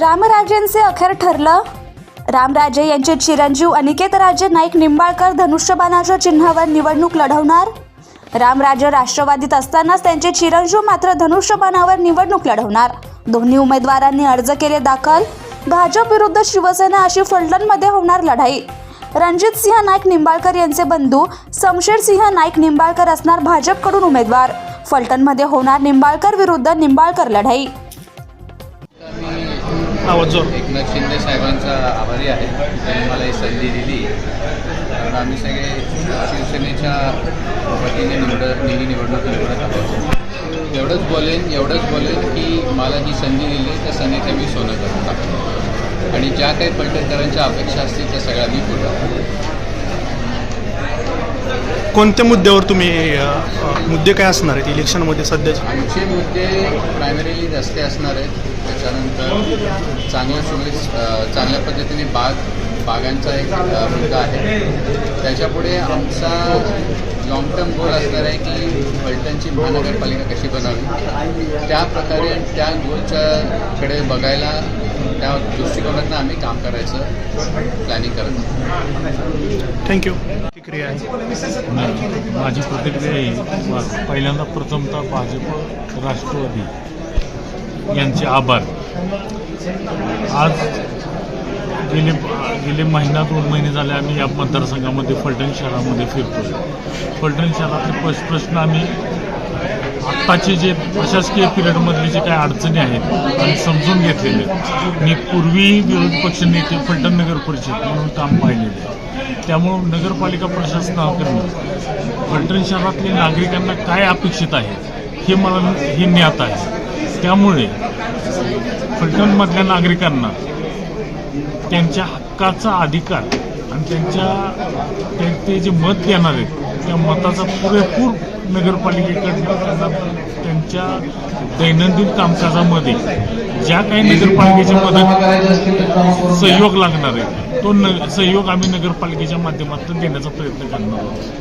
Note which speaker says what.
Speaker 1: रामराजेंचे अखेर ठरलं? रामराजे यांचे चिरंजीव अनिकेत राजे नाईक निंबाळकर धनुष्यबाणाच्या चिन्हावर निवडणूक लढवणार? रामराजे राष्ट्रवादीत असतानाच त्यांचे चिरंजीव मात्र धनुष्यबाणावर निवडणूक लढवणार? दोन्ही उमेदवारांनी अर्ज केले दाखल? भाजप विरुद्ध शिवसेना अशी फलटणमध्ये होणार लढाई? रणजित सिंह नाईक निंबाळकर यांचे बंधू समशेर सिंह नाईक निंबाळकर असणार भाजपकडून उमेदवार? फलटणमध्ये होणार निंबाळकर विरुद्ध निंबाळकर लढाई?
Speaker 2: आवाज जोर
Speaker 3: एकनाथ शिंदे साहेबांचा आभारी आहे. त्यांनी मला ही संधी दिली. कारण आम्ही सगळे शिवसेनेच्या वतीने निवड ही निवडणूक निवडत आहोत एवढंच बोलेन एवढंच बोलेन की मला ही संधी दिली त्या संधीचं मी सोनं करून टाकतो. आणि ज्या काही पलटणकरांच्या अपेक्षा असतील त्या सगळ्या मी पूर्ण
Speaker 2: कोणत्या मुद्द्यावर तुम्ही मुद्दे काय असणार आहेत? इलेक्शनमध्ये सध्याचे?
Speaker 3: आमचे मुद्दे प्रायमरीली रस्ते असणार आहेत. त्याच्यानंतर चांगल्या सुविध चांगल्या पद्धतीने बाग बागांचा एक मुद्दा आहे. त्याच्यापुढे आमचा लॉंग टर्म गोल असणार आहे की फलटणची महानगरपालिका कशी बनावी. त्या प्रकारे त्या गोलच्याकडे बघायला त्या दृष्टिकोनातून आम्ही काम करायचं प्लॅनिंग करत आहोत.
Speaker 2: थँक्यू प्रतिक्रिया आहे.
Speaker 4: माझी प्रतिक्रिया ही पहिल्यांदा प्रथमतः भाजप राष्ट्रवादी यांचे आभार. आज गेले गेले महिना दोन महिने झाले आम्ही या मतदारसंघामध्ये फलटण शहरामध्ये फिरतो फलटण शहरातले प्रश प्रश्न आम्ही आत्ताचे जे प्रशासकीय पिरियडमधले जे काही अडचणी आहेत आणि समजून घेतलेले मी पूर्वी विरोधी पक्ष नेते फलटण नगर परिषद म्हणून काम पाहिलेले आहे. त्यामुळं नगरपालिका प्रशासनाकडून फलटण शहरातल्या नागरिकांना काय अपेक्षित आहे हे मला हे ज्ञात आहे. त्यामुळे फलटणमधल्या नागरिकांना त्यांच्या हक्काचा अधिकार आणि त्यांच्या ते ते जे मत देणार आहेत त्या मताचा पुरेपूर नगरपालिकेकडनं त्यांना त्यांच्या दैनंदिन कामकाजामध्ये ज्या काही नगरपालिकेच्या मदत सहयोग लागणार आहे तो न सहयोग आम्ही नगरपालिकेच्या माध्यमातून देण्याचा प्रयत्न करणार आहोत.